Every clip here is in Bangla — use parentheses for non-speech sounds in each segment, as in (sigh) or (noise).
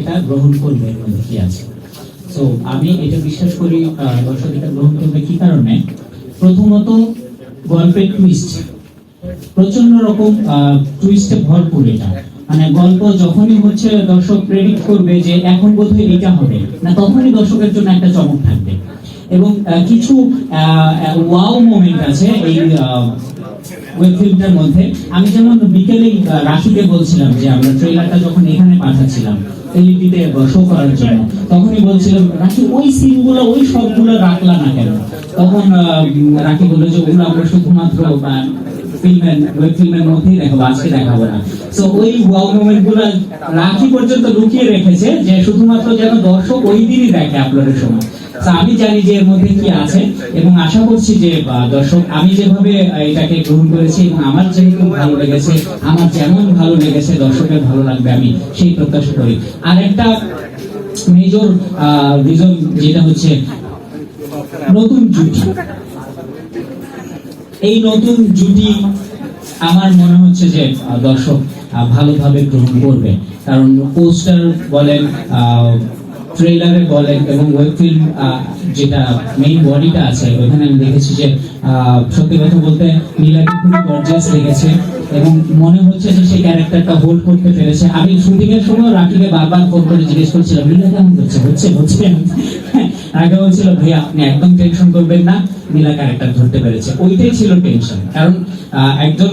এটা গ্রহণ করবে মধ্যে কি আছে। তো আমি এটা বিশ্বাস করি দর্শক, এটা গ্রহণ করবে কি কারণে? প্রথমত গল্পের টুইস্ট প্রচণ্ড রকম টুইস্টে ভরপুর এটা। মানে গল্প যখনই হচ্ছে, দর্শক প্রেডিক্ট করবে যে এখন বোধহয় এটা হবে, না তখনই দর্শকের জন্য একটা চমক থাকবে। এবং কিছু ওয়াও মোমেন্ট আছে এই ওয়েব ফিল্মটার মধ্যে। আমি যেমন বিকেলে রাশিকে বলছিলাম যে আমরা ট্রেলারটা যখন এখানে পাঠাচ্ছিলাম এলইডিতে শো করার জন্য। তখনই বলছিলাম রাখি ওই সিনগুলো ওই সবগুলো রাখলা না কেন? তখন রাখি বলল যে ওগুলো আমরা শুধুমাত্র ফিল্মের ওয়েব ফিল্মের মধ্যেই দেখাবো আজকে দেখাবো না। তো ওই ওয়াও মোমেন্টগুলো রাখি পর্যন্ত লুকিয়ে রেখেছে যে শুধুমাত্র যেন দর্শক ওই দিনই দেখে আপলোডের সময়। আমি জানি যে এর মধ্যে কি আছে এবং আশা করছি যে দর্শক, আমি যেভাবে এটাকে গ্রহণ করেছি এবং আমার যেহেতু ভালো লেগেছে, আমার যেমন ভালো লেগেছে, দর্শকের ভালো লাগবে, আমি সেই প্রত্যাশা করি। আর একটা মেজর রিজন যেটা হচ্ছে, নতুন জুটি। এই নতুন জুটি আমার মনে হচ্ছে যে দর্শক ভালোভাবে গ্রহণ করবে। কারণ পোস্টার বলেন ট্রেলারে বলেন এবং ওয়েব ফিল্ম যেটা মেইন বডিটা আছে ওখানে আমি দেখেছি যে সত্যি কথা বলতে নীলাকে খুবই গর্জিয়াস লেগেছে এবং মনে হচ্ছে যে সেই ক্যারেক্টারটা হোল্ড করতে পেরেছে। আমি শুটিং এর সময় রাকিকে বারবার ফোন করে জিজ্ঞেস করছিলাম, নীলা কেমন হচ্ছে হচ্ছে (laughs) হচ্ছে? আগে বলছিল, ভাইয়া, আপনি একদম টেনশন করবেন না, নীলা ক্যারেক্টার ধরতে পেরেছে। ওইটাই ছিল টেনশন কারণ একজন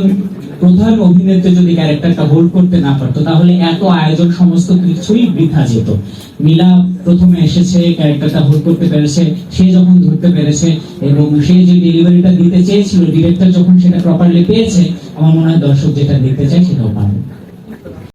প্রধান অভিনেত্রী যদি ক্যারেক্টারটা হোল্ড করতে না পারতো, তাহলে এত আয়োজন সমস্ত কিছুই বৃথা যেত। মিলা প্রথমে এসেছে ক্যারেক্টারটা হোল্ড করতে পেরেছে, সে যখন ধরতে পেরেছে, এবং সে যে ডেলিভারিটা দিতে চেয়েছিল ডিরেক্টর যখন সেটা প্রপারলি পেয়েছে, আমার মনে হয় দর্শক যেটা দেখতে চায় সেটাও পাবে।